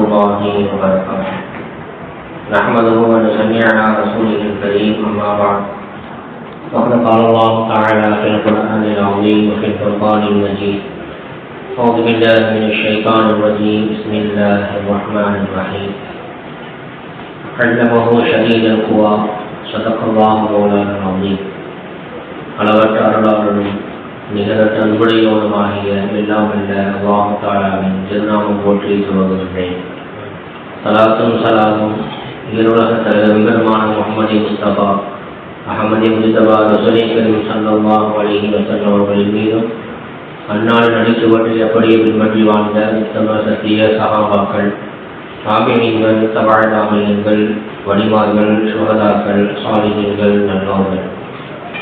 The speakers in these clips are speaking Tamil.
الله وبركاته نحمده ونصلي على رسوله الكريم أما بعد وقد قال الله تعالى في القرآن العظيم وفي الفرقان المجيد أعوذ بالله من الشيطان الرجيم بسم الله الرحمن الرحيم علمه شديد القوى صدق الله مولانا العظيم அளவற்ற அருளாளரும் நிகரற்ற அன்புடையோனுமாகிய எல்லாம் அல்ல அல்லாஹு தாலாவின் திருநாமம் போற்றி சொல்வதில்லை சலாத்தும் சலாமும் ஈருலக தலைவருமான முகமதி முஸ்தபா. அகமதி முஸ்தபா ரசூலை பெரும் ஸல்லல்லாஹு அலைஹி வஸல்லம் அவர்களின் மீதும் அந்நாள் நடிச்சுவற்றில் அப்படியே பின்பற்றி வாழ்ந்த உத்தம சத்திய சகாபாக்கள் சாபினியங்கள் தவாழ்தாமியங்கள் வடிவார்கள் சுகதாக்கள் சாலினியங்கள் நல்லோர்கள்.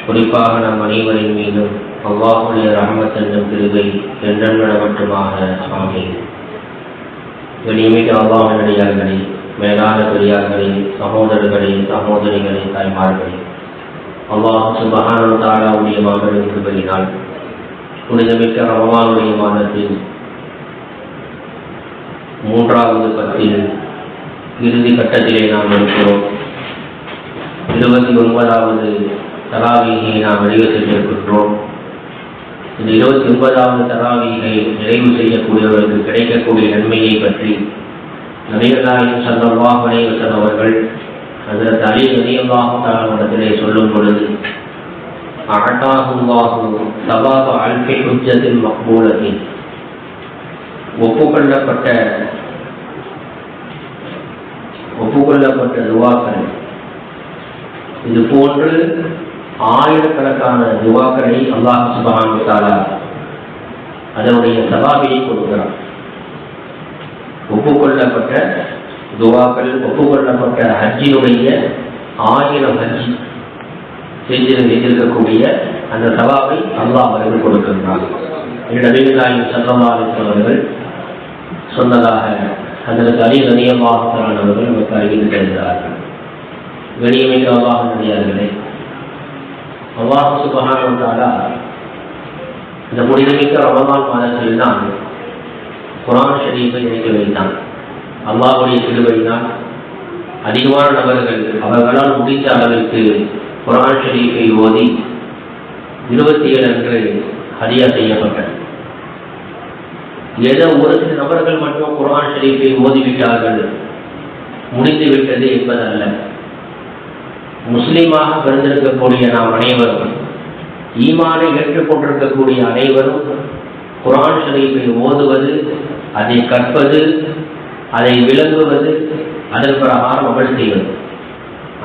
குறிப்பாக நம் அனைவரின் மீதும் அவ்வாஹுடைய ரஹமத் என்னும் பிரிவை என்றென்ன மட்டுமாக சுவாமி வெளியமிக்க அவ்வாஹனடியார்களே மேலான பெரியார்களே சகோதரர்களே சகோதரிகளே தாய்மார்களே. அல்லாஹ் சுபகான தாராவுடைய மாபெரும் கிருபையினால் புனிதமிக்க ரமவானுடைய மாதத்தில் மூன்றாவது பத்தில் இறுதி கட்டத்திலே நாம் இருக்கிறோம். இருபத்தி ஒன்பதாவது தராவீகை நாம் வெளியிட்டிருக்கின்றோம் இந்த இருபத்தி ஒன்பதாவது தராவீகை நிறைவு செய்யக்கூடியவர்களுக்கு கிடைக்கக்கூடிய நன்மையை பற்றி நபிகளாயும் சல்லல்லாஹ் அலைவசன் அவர்கள் அதில் அலி நதியல்லாஹு தாளத்திலே சொல்லும் பொழுது அகட்டாகுல்லாஹு சபாப அல்பி குஞ்சத்தின் மக்பூலத்தின். ஒப்புக்கொள்ளப்பட்ட ஒப்புக்கொள்ளப்பட்ட துவாக்கள். இது போன்று ஆயிரக்கணக்கான துவாக்களை அல்லாஹ் சுபான் தாலா அதனுடைய சபாபியை கொடுக்கிறான். ஒப்புக்கொள்ளப்பட்ட துவாக்கள் ஒப்புக்கொள்ளப்பட்ட ஹஜ்ஜினுடைய ஆயிரம் ஹஜ் செஞ்சு வைத்திருக்கக்கூடிய அந்த சபாவை அல்லாஹ் அவர்கள் கொடுக்கின்றார் நாயின் சல்லல்லாஹு அவர்கள் சொன்னதாக அதற்கு அலி கனியமாக அவர்கள் நமக்கு அறிவித்து தருகிறார்கள். கணியமிக்க அல்லாஹ் நடிகார்களே அல்லாஹ் சுபகானத்தாலா இந்த புனிதமிக்க ரமதான் மாதத்தில் தான் குரான் ஷரீஃபை இணைக்க வைத்தான். அல்லாஹுடைய திருவழிதான் அதிகமான நபர்கள் அவர்களால் முடிந்த அளவிற்கு குரான் ஷரீஃபை ஓதி இருபத்தி ஏழு அன்று ஹரியா செய்யப்பட்டது ஏதோ ஒரு சில நபர்கள் மட்டும் குரான் ஷரீஃபை ஓதிவிட்டார்கள் முடிந்து விட்டது என்பதல்ல. முஸ்லீமாக பிறந்திருக்கக்கூடிய நாம் அனைவரும் ஈமானை ஏற்றுக்கொண்டிருக்கக்கூடிய அனைவரும் குரான் ஷரீஃபை ஓதுவது அதை கற்பது அதை விளங்குவது அதன் பிரகாரம் அமல் செய்வது.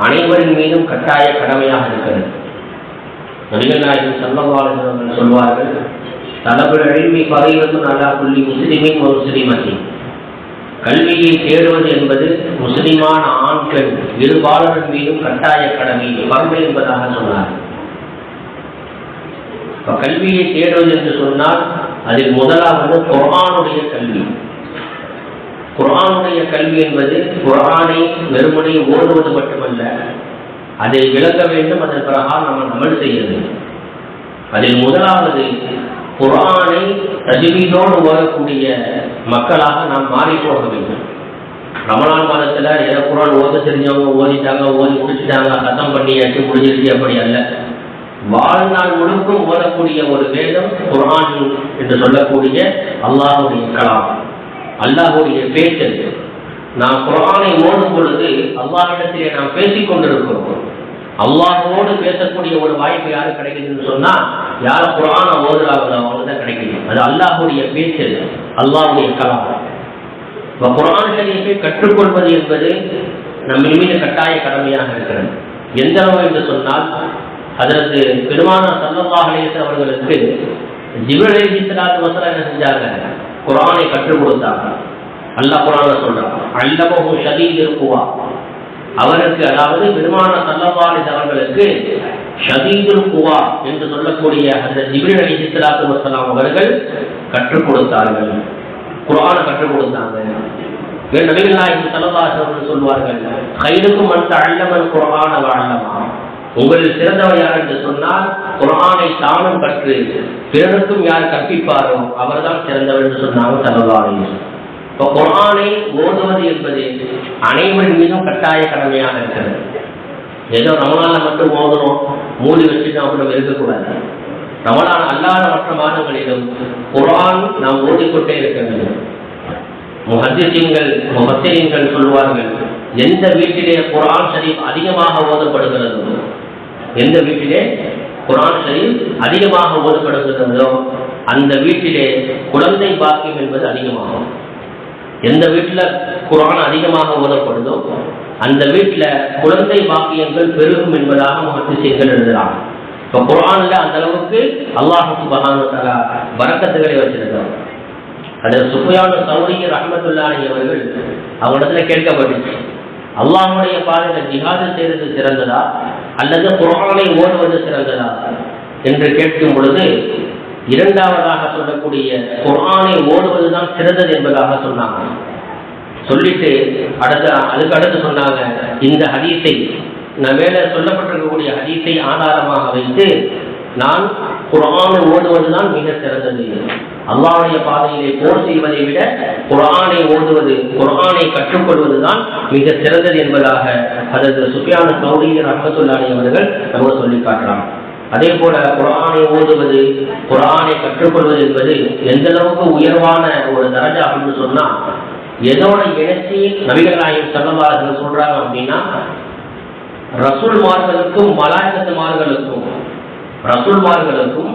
அனைவரின் மீதும் கட்டாய கடமையாக இருக்கிறது. நபிகள் நாயகம் சல்லவாளர்கள் சொல்வார்கள் தலைவர் அழிமை பறைவதும் நல்லா புள்ளி முஸ்லிமின் ஒரு முஸ்லிமத்தி கல்வியை தேடுவது என்பது முஸ்லிமான ஆண் பெண் இருபாலரின் மீதும் கட்டாய கடமை பருமை என்பதாக சொன்னார். கல்வியை தேடுவது என்று சொன்னால் அதில் முதலாவது குரானுடைய கல்வி. குரானுடைய கல்வி என்பது குரானை வெறுமனை ஓடுவது மட்டுமல்ல அதை விளக்க வேண்டும் அதன் பிறகால் நம்ம அமல் செய்ய வேண்டும் அதில் முதலாவது குரானை தஜிவீதோடு ஓதக்கூடிய மக்களாக நாம் மாறி போக வேண்டும். ரமலான் மாதத்தில் ஏதோ குரான் ஓத தெரிஞ்சவங்க ஓதிட்டாங்க ஓதி முடிச்சுட்டாங்க சத்தம் பண்ணியாச்சு முடிஞ்சிருச்சு அப்படி அல்ல. வாழ்நாள் முழுக்கும் ஓதக்கூடிய ஒரு வேதம் குரான் என்று சொல்லக்கூடிய அல்லாஹுடைய கலாம். அல்லாஹுடைய பேச்சு. நாம் குரானை ஓடும் பொழுது அல்லாஹிடத்திலே நாம் பேசிக் கொண்டிருக்கிறோம். அல்லாஹோடு பேசக்கூடிய ஒரு வாய்ப்பு யாரு கிடைக்குதுன்னு சொன்னா யார குரான ஓதுறாங்களோ அவங்களுக்கு தான் கிடைக்குது. அது அல்லாஹுடைய பேச்சு அல்லாஹுடைய கலாம். இப்போ குரான் ஷரீஃபை கற்றுக்கொள்வது என்பது நம்ம மீது கட்டாய கடமையாக இருக்கிறது. எந்த அளவு என்று சொன்னால் அதற்கு பெருமான சல்லல்லாஹ் அவர்களுக்கு ஜிபரேஜி சலாத்து வசலம் என்ன செஞ்சாங்க? குரானை கற்றுக் கொடுத்தாங்க. அல்லாஹ் குரான சொல்றாங்க அல்லபஹு ஷதீத் இருக்குவா அவருக்கு அதாவது பெருமான சல்லவாலிஸ் அவர்களுக்கு ஷதீதுல் குவா என்று சொல்லக்கூடிய அந்த ஜிபிரி அலி சித்தலாத்து வசலாம் அவர்கள் கற்றுக் கொடுத்தார்கள். குரானை கற்றுக் கொடுத்தாங்க. நபிகள் நாயகம் அவர்கள் சொல்வார்கள் கைதுக்கும் மற்ற அல்லமன் குரான வாழமா உங்களில் சிறந்தவர் யார் என்று சொன்னால் குரானை தானும் கற்று பிறருக்கும் யார் கற்பிப்பாரோ அவர்தான் சிறந்தவர் என்று சொன்னாங்க சல்லவாலிஸ் இப்போ குரானை ஓதுவது என்பது அனைவரின் மீதும் கட்டாய கடமையாக இருக்கிறது. ஏதோ ரமணால மட்டும் ஓதுறோம் மூடி வச்சுட்டு அப்படி இருக்கக்கூடாது. ரமலான் அல்லாத மற்ற மாதங்களிலும் குரான் நாம் ஓடிக்கொண்டே இருக்க வேண்டும். முஹத்திசீன்கள் முஹத்திரீன்கள் சொல்வார்கள் எந்த வீட்டிலே குரான் ஷரீப் அதிகமாக ஓதப்படுகிறதோ எந்த வீட்டிலே குரான் ஷரீப் அதிகமாக ஓதப்படுகிறதோ அந்த வீட்டிலே குழந்தை பாக்கியம் என்பது அதிகமாகும். எந்த வீட்டில் குரான் அதிகமாக ஓதப்படுதோ அந்த வீட்டில் குழந்தை பாக்கியங்கள் பெருகும் என்பதாக முகத்திசீன்கள் எழுதலாம் இப்போ குரானில் அந்த அளவுக்கு அல்லாஹுக்கு சுபஹான வரக்கத்துகளை வச்சிருக்கிறோம் அது சுப்பையான சௌரிய ரஹமத்துல்லானி அவர்கள் அவங்களிடத்துல கேட்கப்பட்டுச்சு. அல்லாஹுடைய பாதையில் ஜிஹாது செய்வது சிறந்ததா? அல்லது குரானை ஓடுவது சிறந்ததா? என்று கேட்கும் பொழுது இரண்டாவதாக சொல்லக்கூடிய குரானை ஓடுவதுதான் சிறந்தது என்பதாக சொன்னாங்க. சொல்லிட்டு அடுத்த அதுக்கு அடுத்து சொன்னாங்க இந்த ஹதீஸை நான் மேலே சொல்லப்பட்டிருக்கக்கூடிய ஹதீஸை ஆதாரமாக வைத்து நான் குரானை ஓடுவதுதான் மிக சிறந்தது. அல்லாவுடைய பாதையிலே போர் செய்வதை விட குரானை ஓடுவது குரானை கற்றுக்கொள்வதுதான் மிக சிறந்தது என்பதாக அதற்கு சுஃபியான சௌரிய ரஹமத்துல்லாடி அவர்கள் நம்ம சொல்லி காட்டலாம் அதே போல குரானை ஓதுவது குரானை கற்றுக்கொள்வது என்பது எந்த அளவுக்கு உயர்வான ஒரு தரஜா அப்படின்னு சொன்னா எதோட இணைச்சி நபிகள் நாயகம் செல்லவார்கள் சொல்றாங்க அப்படின்னா ரசூல்மார்களுக்கும் மலாயத்துமார்களுக்கும் ரசூல்மார்களுக்கும்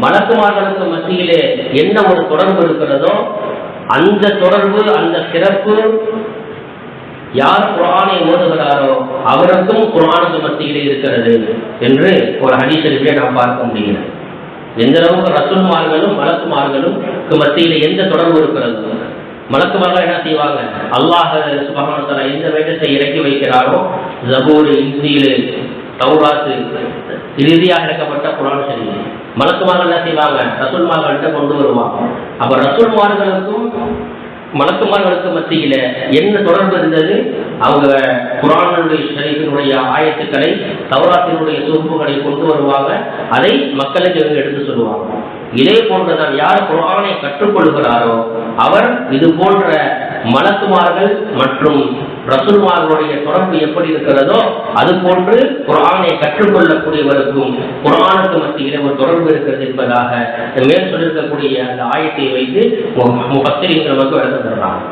மலக்குமார்களுக்கும் மத்தியிலே என்ன ஒரு தொடர்பு இருக்கிறதோ அந்த தொடர்பு அந்த சிறப்பு யார் குரானை ஓதுகிறாரோ அவருக்கும் குரானுக்கு மத்தியிலே இருக்கிறது என்று ஒரு ஹதீசரிப்பை நாம் பார்க்க முடிகிறது. எந்த அளவுக்கு ரசூல்மார்களும் மலக்குமார்களும் மத்தியில எந்த தொடர்பு இருக்கிறது மலக்குமார்கள் என்ன செய்வாங்க? அல்லாஹ் சுபகானத்தில் எந்த வேதத்தை இறக்கி வைக்கிறாரோ ஜபூர் இந்தியில் தௌராத்து இறுதியாக இறக்கப்பட்ட குரான் சரி மலக்குமார்கள் என்ன செய்வாங்க? ரசூல்மார்கள்ட்ட கொண்டு வருவாங்க. அப்ப ரசூல்மார்களுக்கும் மலக்குமார்களுக்கு மத்தியில என்ன தொடர்பு இருந்தது? அவங்க குரானுடைய ஷரீஃபினுடைய ஆயத்துக்களை தௌராத்தினுடைய சுருப்புகளை கொண்டு வருவாங்க. அதை மக்களுக்கு எடுத்து சொல்லுவாங்க. இதே போன்றுதான் யார் குரானை கற்றுக்கொள்கிறாரோ அவர் இது போன்ற மலக்குமார்கள் மற்றும் ரசூல்மார்களுடைய தொடர்பு எப்படி இருக்கிறதோ அது போன்று குரானை கற்றுக்கொள்ளக்கூடியவருக்கும் குரானுக்கு மத்தியில் ஒரு தொடர்பு இருக்கிறது என்பதாக மேல் சொல்லியிருக்கக்கூடிய அந்த ஆயத்தை வைத்து பத்திரிகை நமக்கு விளக்கம் தர்றாங்க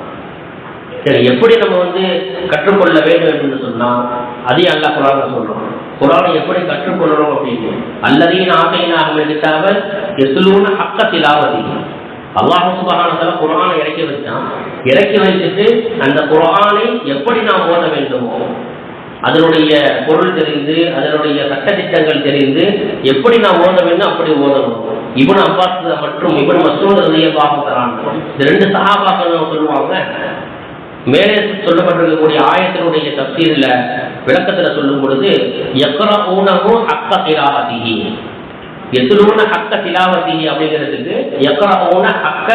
சரி எப்படி நம்ம வந்து கற்றுக்கொள்ள வேண்டும் என்று சொன்னால் அதே அல்லா குரான் சொல்றோம் குரானை எப்படி கற்றுக்கொள்ளணும் அப்படின்னு அல்லதையும் ஆசையினாக எடுத்தாவல் எசுலூன அக்க திலாவதி. அல்லாஹு சுபகானத்தில் குரானை இறக்கி வச்சான் இறக்கி வைத்துட்டு அந்த குரானை எப்படி நாம் ஓத வேண்டுமோ அதனுடைய பொருள் தெரிந்து அதனுடைய சட்டத்திட்டங்கள் தெரிந்து எப்படி நான் ஓத வேண்டும் அப்படி ஓதணும். இவன் அப்பாஸ் மற்றும் இவன் மசூத் ரதியல்லாஹு தரான் இந்த ரெண்டு சகாபாக்கள் சொல்லுவாங்க? மேலே சொல்லப்பட்டிருக்கக்கூடிய ஆயத்தினுடைய தப்சீரில் விளக்கத்தில் சொல்லும் பொழுது எக்கர ஊனகோ அக்க திலாவதிகி எத்துலூன அக்க திலாவதிகி அப்படிங்கிறதுக்கு எக்கர ஊன அக்க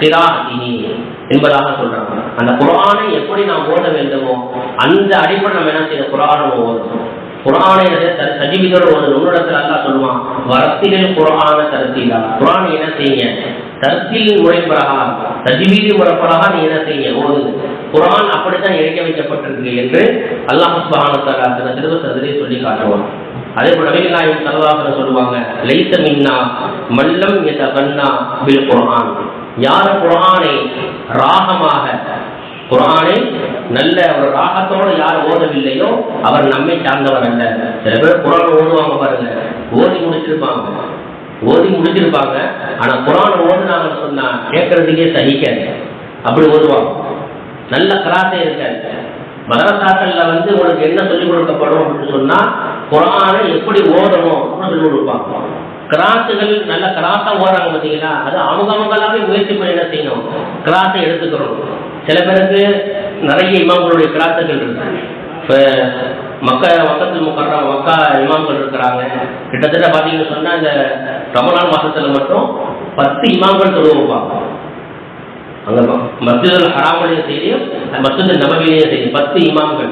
திலாவதிகி என்பதாக சொல்றாங்க. அந்த குரானை எப்படி நாம் ஓத வேண்டுமோ அந்த அடிப்படை நம்ம என்ன செய்ய குரானை ஓதணும். குரானை சஜிவிதோட ஒரு நூலகத்தில் அல்லா சொல்லுவான் வரத்திகள் குரான தரத்தீலா. குரான் என்ன செய்யுங்க? தருத்தியின் முறை பிரகாரம் தஜிவீதி முறை பிரகாரம் நீ என்ன செய்யுங்க? ஓதுங்க குரான் அப்படித்தான் இறக்கி வைக்கப்பட்டிருக்கு என்று அல்லாஹ் சுபஹானத்தாலா தன திருவ சொல்லி காட்டுவான். அதே போல நபிகள் நாயகம் சொல்லுவாங்க லைத்த மின்னா மல்லம் எத கண்ணா பில் குரான் யார் குரானை ராகமாக குரானை நல்ல ஒரு ராகத்தோடு யார் ஓதவில்லையோ அவர் நம்மை சார்ந்தவர் அல்ல. சில பேர் குரான் ஓதுவாங்க பாருங்க ஓதி முடிச்சிருப்பாங்க. ஓதி முடிச்சிருப்பாங்க ஆனா குரான் ஓதுனாங்கன்னு சொன்னா கேட்கறதுக்கே சகிக்காது. அப்படி ஓதுவாங்க. நல்ல கராத்தே இருக்காது மதரசாக்கள்ல வந்து உங்களுக்கு என்ன சொல்லிக் கொடுக்கப்படும் அப்படின்னு சொன்னா குரானை எப்படி ஓதணும் அப்படின்னு சொல்லிக் கொடுப்பாங்க. கிராஸுகள் நல்ல கிராஸா ஓடுறாங்க பார்த்தீங்களா அது அவங்க அவங்களாவே முயற்சி பண்ணி என்ன செய்யணும்? கிராஸை எடுத்துக்கிறோம் சில பேருக்கு நிறைய இமாம்களுடைய கிராஸுகள் இருக்கு. இப்போ மக்க மக்கத்தில் முக்கற மக்கா இமாம்கள் இருக்கிறாங்க. கிட்டத்தட்ட பார்த்தீங்கன்னு சொன்னால் இந்த ரமணான் மாதத்தில் மட்டும் பத்து இமாம்கள் தொழுவாங்க அந்த மஸ்ஜிதுல் ஹராமலையும் செய்தியும் மஸ்ஜிது நபவிலையும் செய்தி பத்து இமாம்கள்.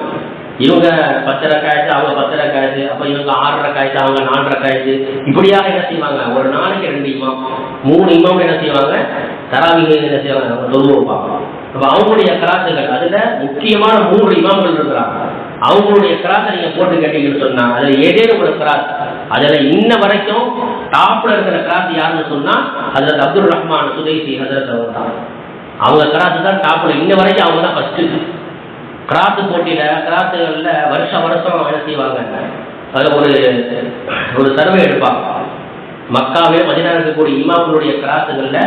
இவங்க பத்து ரக்காயத்து அவங்க பத்து ரக்காயத்து அப்போ இவங்க ஆறு ரக்காயத்து அவங்க நாலு ரக்காயத்து. இப்படியாக என்ன செய்வாங்க? ஒரு நாளைக்கு ரெண்டு இமாம். மூணு இமாம் என்ன செய்வாங்க? தராவிங்க என்ன செய்வாங்க? அவங்க தொழு வைப்பாங்க. அப்போ அவங்களுடைய கிராத்துகள் அதுல முக்கியமான மூன்று இமாம்கள் இருக்கிறாங்க. அவங்களுடைய கிராத்தை நீங்க போட்டு கேட்டீங்கன்னு சொன்னா அதுல ஏதேனும் ஒரு கிராத் அதுல இன்ன வரைக்கும் டாப்ல இருக்கிற கிராத் யாருன்னு சொன்னா அதுல அப்துல் ரஹ்மான் சுதேசி ஹசரத் அவர் தான். அவங்க கிராத்து தான் டாப்ல இன்ன வரைக்கும் அவங்க தான் ஃபர்ஸ்ட் கிராத்து போட்டியில கிராத்துகளில் வருஷம் வருஷம் என்ன செய்வாங்க. அதில் ஒரு ஒரு சர்வே எடுப்பாங்க. மக்காவே மதினா இருக்கக்கூடிய இமாம்களுடைய கிராத்துகளில்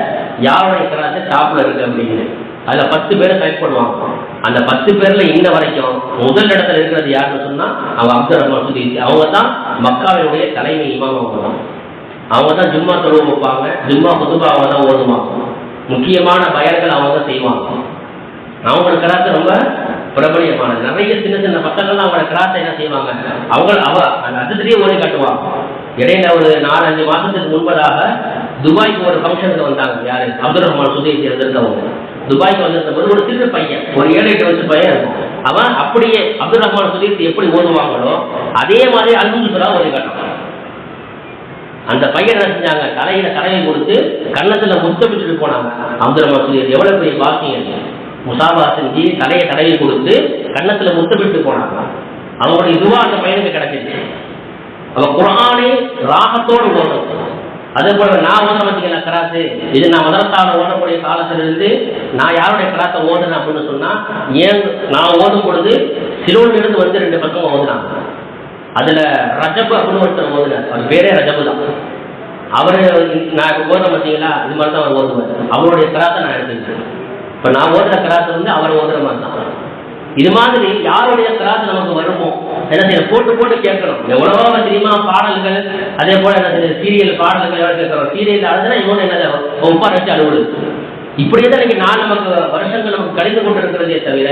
யாருடைய கிராத்து டாப்ல இருக்கு அப்படின்னு. அதில் பத்து பேரை செலக்ட் பண்ணுவாங்க. அந்த பத்து பேர்ல இன்ன வரைக்கும் முதல் இடத்துல இருக்கிறது யாருன்னு சொன்னா அவங்க அப்துல் ரஹ்மான் சுதீசி அவங்க தான் மக்காவினுடைய தலைமை இமாம் அவங்க தான். அவங்க தான் ஜும்மா தொழுவு வைப்பாங்க. ஜும்மா புதுபா அவங்க தான் ஓதுவாங்க. முக்கியமான பயர்கள் அவங்க தான் செய்வாங்க அவங்களோட கிராத்து ரொம்ப பிரபலியமானது. நிறைய சின்ன சின்ன பசங்கள்லாம் அவங்களோட கிராத்தை என்ன செய்வாங்க? அவங்க அவ அந்த அர்த்தத்திலேயே ஓடி கட்டுவாங்க இடையில ஒரு நாலஞ்சு மாசத்துக்கு முன்பதாக துபாய்க்கு ஒரு ஃபங்க்ஷனுக்கு வந்தாங்க. யாரு? அப்துல் ரஹ்மான் சுதேசி இருந்தவங்க துபாய்க்கு வந்திருந்த போது ஒரு சின்ன பையன் ஒரு ஏழு எட்டு வயசு பையன் இருக்கும். அவன் அப்படியே அப்துல் ரஹ்மான் சுதேசி எப்படி ஓதுவாங்களோ அதே மாதிரி அல்முசுரா ஓடி காட்டுவாங்க அந்த பையன் என்ன செஞ்சாங்க? தலையில கடையை கொடுத்து கன்னத்துல விட்டுட்டு போனாங்க. அப்துல் ரஹ்மான் எவ்வளவு பெரிய பாக்கியம் முசாபா செஞ்சு தலையை தடவி கொடுத்து கன்னத்துல முத்தமிட்டு போனாங்க. அவங்களுடைய இதுவா அந்த பையனுக்கு கிடைச்சிருச்சு அவன் குரானே ராகத்தோடு ஓடும். அதே போல நான் ஓத பார்த்தீங்களா கராத்து இது நான் மதரசாவில் ஓடக்கூடிய காலத்திலிருந்து நான் யாருடைய கராத்தை ஓடுறேன் அப்படின்னு சொன்னா ஏன் நான் ஓடும் பொழுது சிலோனிலிருந்து வந்து ரெண்டு பக்கம் ஓதுனாங்க. அதுல ரஜபு அப்படின்னு ஒருத்தர் ஓதுனார் அவர் பேரே ரஜபு தான். அவரு நான் இப்போ ஓதுறேன் பார்த்தீங்களா இது மாதிரி தான் அவர் ஓதுவார் அவருடைய கராத்தை நான் எடுத்துக்கிட்டேன். இப்போ நான் ஓதுற கராத்தை வந்து அவர் ஓதுற மாதிரி தான். இது மாதிரி யாருடைய கராத்து நமக்கு வருமோ? என்ன செய்ய போட்டு போட்டு கேட்கணும். எவ்வளவோ தெரியுமா? பாடல்கள் அதே போல என்ன செய்ய சீரியல் பாடல்கள் எவ்வளவு கேட்கறோம்? சீரியல் அழுதுனா இவங்க என்ன உப்பா வச்சு அழுவுது. இப்படியே தான் இன்னைக்கு நாலு நமக்கு வருஷங்கள் நமக்கு கழிந்து கொண்டிருக்கிறதே தவிர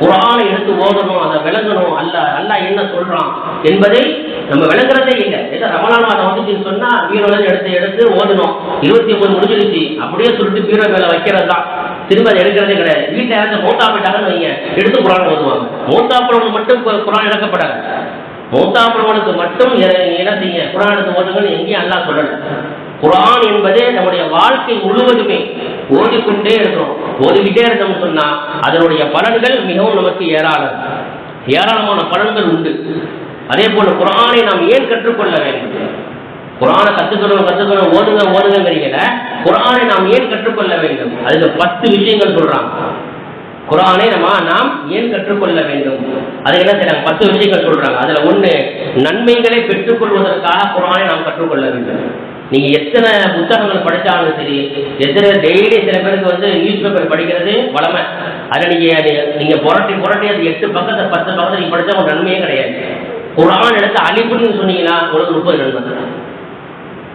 குரானை எடுத்து ஓதணும் அதை விளங்கணும் அல்ல அல்ல என்ன சொல்றான் என்பதை நம்ம விளங்குறதே இல்லை. ஏதோ ரமலான் மாதம் வந்துச்சுன்னு சொன்னா பீரோல எடுத்து எடுத்து ஓதணும். இருபத்தி ஒன்பது முடிஞ்சிருச்சு. அப்படியே சொல்லிட்டு பீரோ மேல வைக்கிறது தான். திரும்ப அதை எடுக்கிறதே கிடையாது. வீட்டில் யாராச்சும் மௌத்தா போயிட்டாங்கன்னு வைங்க. எடுத்து குரான் ஓதுவாங்க. மௌத்தா மட்டும் குரான் இழக்கப்படாது. மௌத்தா மட்டும் என்ன செய்ய குரான் எடுத்து ஓட்டுங்கன்னு எங்கேயும் அல்லா சொல்லணும் குரான் என்பதே நம்முடைய வாழ்க்கை முழுவதுமே ஓதிக்கொண்டே இருக்கிறோம். ஓதிக்கிட்டே இருந்தோம் சொன்னா அதனுடைய பலன்கள் மிகவும் நமக்கு ஏராளம். ஏராளமான பலன்கள் உண்டு. அதே போல குரானை நாம் ஏன் கற்றுக்கொள்ள வேண்டும்? குரானை கத்துக்கணும் கத்துக்கணும் ஓதுங்க ஓதுங்கிறீங்கள குரானை நாம் ஏன் கற்றுக்கொள்ள வேண்டும்? அதுல பத்து விஷயங்கள் சொல்றாங்க. குரானை நம்ம நாம் ஏன் கற்றுக்கொள்ள வேண்டும்? அது என்ன செய்யறாங்க பத்து விஷயங்கள் சொல்றாங்க. அதுல ஒண்ணு நன்மைகளை பெற்றுக்கொள்வதற்காக குரானை நாம் கற்றுக்கொள்ள வேண்டும். நீங்க எத்தனை புத்தகங்கள் படிச்சாலும் சரி எத்தனை டெய்லி சில பேருக்கு வந்து நியூஸ் பேப்பர் படிக்கிறது வளமை. அதை நீங்க நீங்க புரட்டி புரட்டி அது எட்டு பக்கத்தை பத்து பக்கத்தை நீங்க படிச்சா ஒரு நன்மையே கிடையாது. குரான் எடுத்து அழிப்புன்னு சொன்னீங்கன்னா உங்களுக்கு முப்பது நன்மை.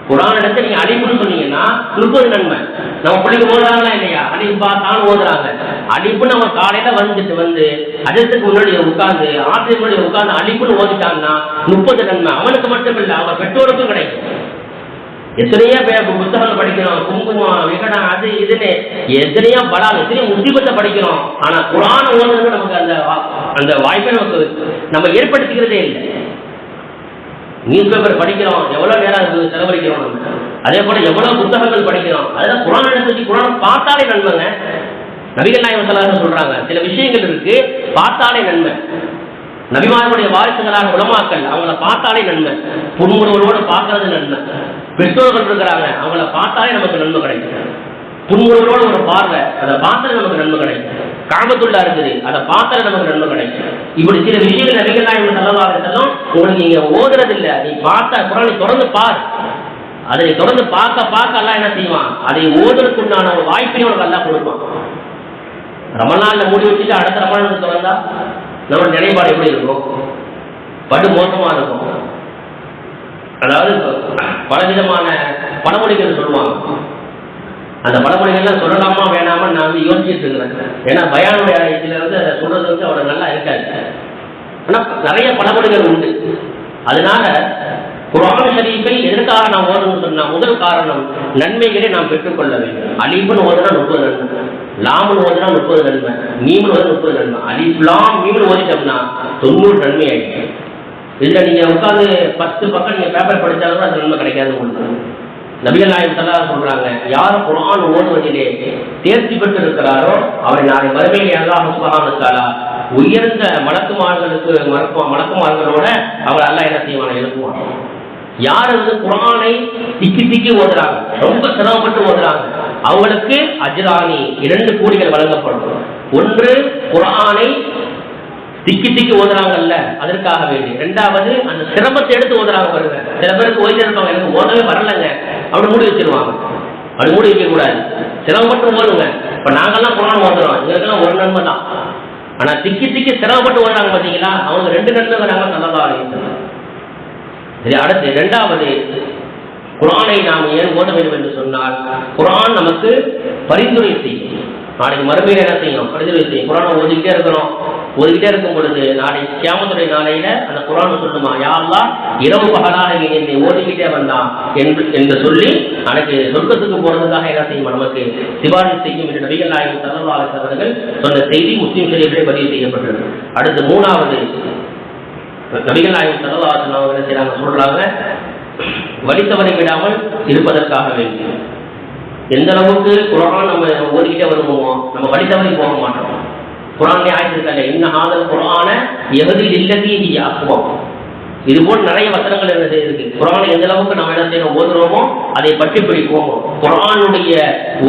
குரான் எடுத்து நீங்க அழிப்புன்னு சொன்னீங்கன்னா முப்பது நன்மை. நம்ம பிள்ளைங்க ஓதுறாங்களா இல்லையா? அழிப்பா தான் ஓதுறாங்க. அழிப்பு நம்ம காலையில வந்துட்டு வந்து அதற்கு முன்னாடி உட்கார்ந்து ஆசிரியர் முன்னாடி உட்கார்ந்து அழிப்புன்னு ஓதிட்டாங்கன்னா முப்பது நன்மை. அவனுக்கு மட்டும் இல்லை அவன் பெற்றோருக்கும் கிடைக்கும். எத்தனையோ பேர் புத்தகங்கள் படிக்கிறோம். குங்குமம் விகடம் அது இதுன்னு. எத்தனையோ பலம் எத்தனையோ உத்திபத்தை படிக்கிறோம். ஆனா குரான் ஓதுறது நமக்கு அந்த வா- அந்த வாய்ப்பை நமக்கு நம்ம ஏற்படுத்திக்கிறதே இல்லை. நியூஸ் பேப்பர் படிக்கிறோம். எவ்வளவு நேரம் அதுக்கு செலவழிக்கிறோம் நம்ம. அதே போல எவ்வளவு புத்தகங்கள் படிக்கிறோம். அதெல்லாம் குரான் எடுத்து வச்சு குரான் பார்த்தாலே நன்மைங்க. நபிகள் நாயகம் சலாக சொல்றாங்க. சில விஷயங்கள் இருக்கு பார்த்தாலே நன்மை. நபிமாரனுடைய வாரிசுகளான உலமாக்கள் அவங்கள பார்த்தாலே நன்மை. புன்முறுவலோடு பார்க்கறது நன்மை. பெற்றோர்கள் இருக்கிறாங்க அவங்கள பார்த்தாலே நமக்கு நன்மை கிடைக்கும் புன்முறுவலோடு ஒரு பார்வை அதை பார்த்தாலே நமக்கு நன்மை கிடைக்கும் காமத்துள்ளா இருக்குது அதை பார்த்தாலே நமக்கு நன்மை கிடைக்கும் இப்படி சில விஷயங்கள் நபிகள் இவங்க நல்லதாக இருந்தாலும் உங்களுக்கு நீங்க ஓதுறது இல்லை நீ பார்த்தா குரானை தொடர்ந்து பார். அதை தொடர்ந்து பார்க்க பார்க்க எல்லாம் என்ன செய்வான்? அதை ஓதுறதுக்குண்டான ஒரு வாய்ப்பினை உனக்கு எல்லாம் கொடுப்பான். ரமணால மூடி வச்சுட்டு அடுத்த ரமணானுக்கு திறந்தா நம்ம நிலைப்பாடு எப்படி இருக்கும்? படு மோசமா இருக்கும். அதாவது பலவிதமான பழமொழிகள் சொல்லுவாங்க. அந்த பழமொழிகள்லாம் சொல்லலாமா வேணாமா நான் வந்து யோசிச்சுட்டு இருக்கிறேன் ஏன்னா பயானுடைய இதுல வந்து அதை சொல்றது வந்து அவ்வளவு நல்லா இருக்காது. ஆனால் நிறைய பழமொழிகள் உண்டு. அதனால குரான் ஷரீஃபை எதற்காக நாம் ஓதணும்னு சொன்னால் முதல் காரணம் நன்மைகளை நாம் பெற்றுக்கொள்ள வேண்டும். அலிபுன்னு ஓதுனா முப்பது நன்மை. லாமுன்னு ஓதுனா முப்பது நன்மை. மீமுன்னு ஓதுனா முப்பது நன்மை. அலிப் லாம் மீமுன்னு ஓதிட்டோம்னா தொண்ணூறு நன்மை ஆயிடுச்சு இல்ல நீங்க உட்காந்து பத்து பக்கம் நீங்க பேப்பர் படிச்சாலும் கூட அந்த நன்மை கிடைக்காது உங்களுக்கு. நபிகள் நாயகம் சல்லா சொல்றாங்க யார் குரான் ஓடுவதிலே தேர்ச்சி பெற்று இருக்கிறாரோ அவரை நாளை மறுமையை எல்லாம் சுபஹானத்தாலா உயர்ந்த மலக்குமார்களுக்கு மலக்குமார்களோட அவர் அல்லாஹ் என்ன செய்வான? எழுப்புவாங்க யார் வந்து குரானை திக்கி திக்கி ஓதுறாங்க ரொம்ப சிரமப்பட்டு ஓதுறாங்க அவங்களுக்கு அஜ்ரானி இரண்டு கூலிகள் வழங்கப்படும். ஒன்று குரானை திக்கி திக்கி ஓதுறாங்கல்ல அதற்காக வேண்டி. ரெண்டாவது அந்த சிரமத்தை எடுத்து ஓதுறாங்க பாருங்க. சில பேருக்கு ஓய்ந்திருப்பாங்க எனக்கு ஓதவே வரலங்க. அப்படி மூடி வச்சிருவாங்க. அப்படி மூடி வைக்க கூடாது. சிரமப்பட்டு ஓதுங்க. இப்ப நாங்கெல்லாம் குரான் ஓதுறோம். எங்களுக்கெல்லாம் ஒரு நன்மை தான். ஆனா திக்கி திக்கி சிரமப்பட்டு ஓடுறாங்க பாத்தீங்களா அவங்க ரெண்டு நன்மை வராங்க நல்லதா சரி அடுத்து ரெண்டாவது குரானை நாம் ஏன் ஓட வேண்டும் என்று சொன்னால் குரான் நமக்கு பரிந்துரை செய்யும். நாளைக்கு மறுபடியும் என்ன செய்யும்? பரிந்துரை செய்யும். குரானை ஓதிக்கிட்டே இருக்கிறோம். ஓதிக்கிட்டே இருக்கும் பொழுது நாளை கியாமத்துடைய நாளையில அந்த குரான் சொல்லுமா யாரெல்லாம் இரவு பகலாக என்னை ஓதிக்கிட்டே வந்தான் என்று என்று சொல்லி நாளைக்கு சொர்க்கத்துக்கு போறதுக்காக என்ன செய்யும்? நமக்கு சிவாஜி செய்யும் என்று நபிகள் நாயகம் சல்லல்லாஹு அவர்கள் சொன்ன செய்தி முஸ்லீம் செய்திகளே பதிவு செய்யப்பட்டது. அடுத்து மூணாவது நபிகள் நாயகம் சல்லல்லாஹு அவங்க செய்யறாங்க சொல்றாங்க வலித்தவரை விடாமல் இருப்பதற்காக வேண்டும். எந்த அளவுக்கு குரான் நம்ம ஓடிக்கிட்டே வருவோமோ நம்ம வலித்தவரை போக மாட்டோம். குரான் ஆயிட்டிருக்காங்க இன்ன ஆதல் குரான எவதில் இல்லதி ஆக்குவோம் இது போல் நிறைய வசனங்கள் என்ன இருக்கு. குரானை எந்த அளவுக்கு நம்ம என்ன செய்யணும்? ஓதுறோமோ அதை பற்றி பிடிப்போம். குரானுடைய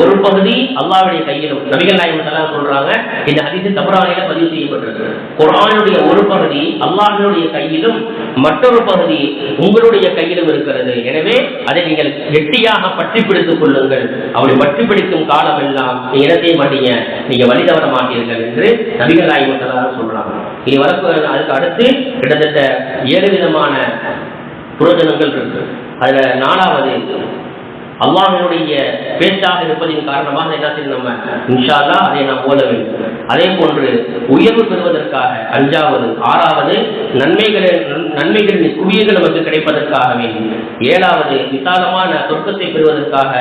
ஒரு பகுதி அல்லாவுடைய கையிலும். நபிகள் நாயகம் சொல்றாங்க இந்த ஹதீஸ் தபரானில பதிவு செய்யப்பட்டிருக்கு. குரானுடைய ஒரு பகுதி அல்லாஹினுடைய கையிலும் மற்றொரு பகுதி உங்களுடைய கையிலும் இருக்கிறது. எனவே அதை நீங்கள் கெட்டியாக பற்றி பிடித்துக் கொள்ளுங்கள். அப்படி பற்றி பிடிக்கும் காலம் எல்லாம் நீங்க என்ன செய்ய மாட்டீங்க நீங்க வழி தவற மாட்டீர்கள் என்று நபிகள் நாயகம் சொல்றாங்க. இனி வரப்பு அதுக்கு அடுத்து கிட்டத்தட்ட ஏழு விதமான புரோஜனங்கள் இருக்கு. அதுல நாலாவது அல்லாஹினுடைய பேச்சாக இருப்பதின் காரணமாக என்ன செய்யணும் நம்ம இன்ஷால்லா அதை நாம் ஓத வேண்டும். அதே போன்று உயர்வு பெறுவதற்காக அஞ்சாவது ஆறாவது நன்மைகளை நன்மைகளின் குவியங்கள் நமக்கு கிடைப்பதற்காக வேண்டும் ஏழாவது விசாலமான சொர்க்கத்தை பெறுவதற்காக.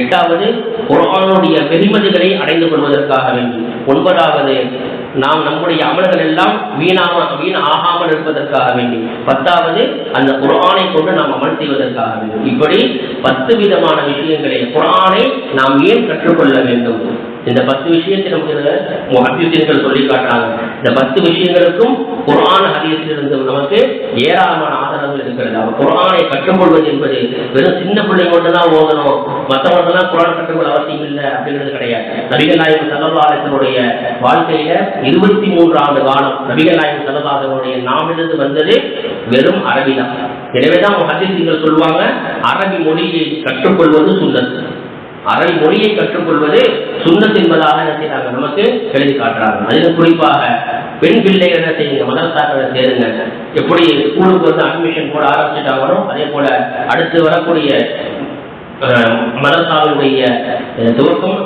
எட்டாவது குரானுடைய பெருமதிகளை அடைந்து கொள்வதற்காக வேண்டும் ஒன்பதாவது நாம் நம்முடைய அமல்கள் எல்லாம் வீணாம வீண் ஆகாமல் இருப்பதற்காக வேண்டி பத்தாவது அந்த குரானை கொண்டு நாம் அமல் செய்வதற்காக வேண்டும். இப்படி பத்து விதமான விஷயங்களை குரானை நாம் ஏன் கற்றுக்கொள்ள வேண்டும்? இந்த பத்து விஷயத்தை நமக்கு அபியுத்தீன்கள் சொல்லி காட்டுறாங்க. இந்த பத்து விஷயங்களுக்கும் குரான ஹரியத்திலிருந்து நமக்கு ஏராளமான ஆதாரங்கள் இருக்கிறது. அவர் குரானை கற்றுக்கொள்வது என்பது வெறும் சின்ன பிள்ளைங்க மட்டும் தான் ஓதணும். மற்றவர்கள்லாம் குரான் கற்றுக்கொள்ள அவசியம் இல்லை அப்படிங்கிறது கிடையாது. நபிகள் நாயகம் சல்லல்லாசனுடைய வாழ்க்கையில இருபத்தி மூன்று ஆண்டு காலம் நபிகள் நாயகம் சதவாதனுடைய நாமிலிருந்து வந்தது வெறும் அரபி தான். எனவேதான் ஹதீசுகள் சொல்லுவாங்க அரபி மொழியை கற்றுக்கொள்வது சுந்தர் அரை மொழியை கற்றுக்கொள்வது சுண்ணத் என்பதாக என்ன செய்யறாங்க நமக்கு எழுதி காட்டுறாங்க அதில் குறிப்பாக பெண் பிள்ளைகள் என்ன செய்யுங்க? மதரசாக்களை சேருங்க. எப்படி ஸ்கூலுக்கு வந்து அட்மிஷன் போட ஆரம்பிச்சுட்டாங்களோ அதே போல அடுத்து வரக்கூடிய மதரசாவினுடைய துவக்கம்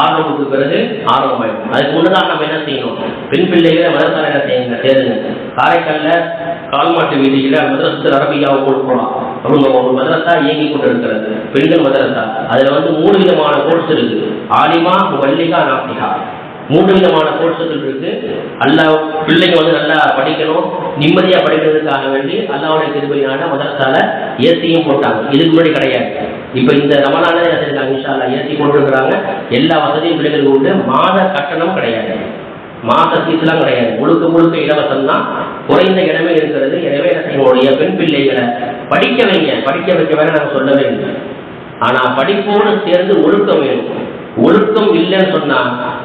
ஆர்வமுக்கு பிறகு ஆர்வமாயிடும். அதுக்கு முன்னதாக நம்ம என்ன செய்யணும்? பெண் பிள்ளைகளை மதரசா என்ன செய்யுங்க? சேருங்க. காரைக்காலில் கால்மாட்டு வீதியில் மதரசத்தில் அரபியாவை கொடுக்கலாம் அவங்க ஒரு மதரசா இயங்கி கொண்டு இருக்கிறது பெண்கள் மதரசா அதுல வந்து மூணு விதமான கோர்ஸ் இருக்கு. ஆலிமா வள்ளிகா நாப்திகா மூன்று விதமான கோர்ஸுகள் இருக்கு. அல்லா பிள்ளைங்க வந்து நல்லா படிக்கணும். நிம்மதியா படிக்கிறதுக்காக வேண்டி அல்லாவுடைய திருப்பதியான மதரசால ஏசியும் போட்டாங்க. இதுக்கு முன்னாடி கிடையாது. இப்ப இந்த ரமலான செஞ்சாங்க? இன்ஷால்லா ஏசி போட்டுருக்கிறாங்க. எல்லா வசதியும் பிள்ளைகளுக்கு உண்டு. மாத கட்டணம் கிடையாது. மாச ஃபீஸ்லாம் கிடையாது. முழுக்க முழுக்க இலவசம் தான் குறைந்த இடமே இருக்கிறது. எனவே எங்களுடைய பெண் பிள்ளைகளை படிக்க வைங்க. படிக்க வைக்க வேற நாங்கள் சொல்லவே இல்லை ஆனால் படிப்போடு சேர்ந்து ஒழுக்கம் வேணும். ஒழுக்கம் இல்லைன்னு சொன்னா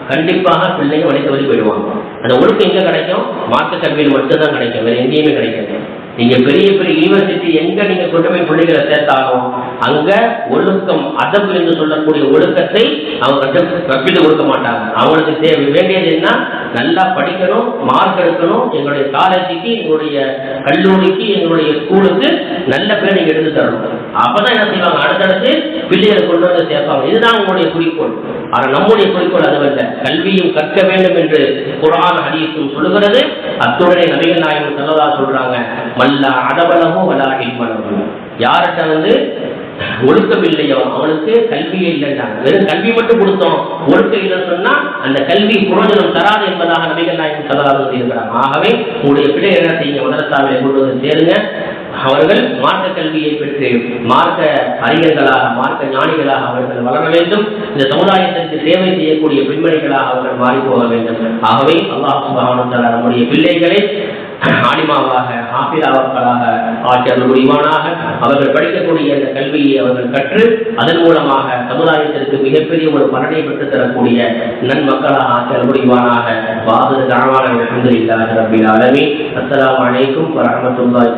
கண்டிப்பாக பிள்ளைங்க வழி போயிடுவாங்க. அந்த ஒழுக்கம் எங்க கிடைக்கும்? மார்க்க கல்வியில் மட்டும்தான் கிடைக்கும். வேற எங்கேயுமே கிடைக்காது. நீங்க பெரிய பெரிய யூனிவர்சிட்டி எங்க நீங்க கொண்டு போய் பிள்ளைகளை சேர்த்தாலும் அங்க ஒழுக்கம் அதப்பு என்று சொல்லக்கூடிய ஒழுக்கத்தை அவங்க கற்பித்து கொடுக்க மாட்டாங்க. அவங்களுக்கு தேவை வேண்டியது என்ன? நல்லா படிக்கணும் மார்க் எடுக்கணும். எங்களுடைய காலேஜுக்கு எங்களுடைய கல்லூரிக்கு எங்களுடைய ஸ்கூலுக்கு நல்ல பேர் நீங்க எடுத்து தரணும். அப்பதான் என்ன செய்வாங்க? அடுத்தடுத்து பிள்ளைகளை கொண்டு வந்து சேர்ப்பாங்க. இதுதான் உங்களுடைய குறிக்கோள். ஆனால் நம்முடைய குறிக்கோள் அதுவல்ல. கல்வியும் கற்க வேண்டும் என்று குரான் ஹதீஸும் சொல்லுகிறது. அத்துடனே நபிகள் நாயகம் சொல்லதா சொல்றாங்க வல்லா அதவலமோ வலா இன்பலமோ யார்கிட்ட வந்து? ஒழுக்கம் இல்லையோ அவனுக்கு கல்வியே இல்லைன்றாங்க வெறும் கல்வி மட்டும் கொடுத்தோம். ஒழுக்கம் இல்லைன்னு சொன்னா அந்த கல்வி புரோஜனம் தராது என்பதாக நபிகள் நாயகம் சொல்லலாம் செய்திருக்கிறாங்க ஆகவே உங்களுடைய பிள்ளை என்ன செய்யுங்க? மதரசாவை கொண்டு வந்து சேருங்க. அவர்கள் மார்க்க கல்வியை பெற்று மார்க்க அறிஞர்களாக மார்க்க ஞானிகளாக அவர்கள் வளர வேண்டும். இந்த சமுதாயத்திற்கு சேவை செய்யக்கூடிய பெண்மணிகளாக அவர்கள் மாறி போக வேண்டும். ஆகவே அல்லாஹ் சுபானு நம்முடைய பிள்ளைகளை ஆலிமாவாக ஆசிராவர்களாக ஆட்சியர்கள் புரிவானாக அவர்கள் படிக்கக்கூடிய அந்த கல்வியை அவர்கள் கற்று அதன் மூலமாக சமுதாயத்திற்கு மிகப்பெரிய ஒரு பலனை பெற்றுத் தரக்கூடிய நன்மக்களாக ஆட்சியர்கள் புரிவானாக வாது தாழ்வான அலமதுல்லாஹி ரபில் ஆலமீன். அஸ்ஸலாமு அலைக்கும் வரஹ்மத்துல்லாஹி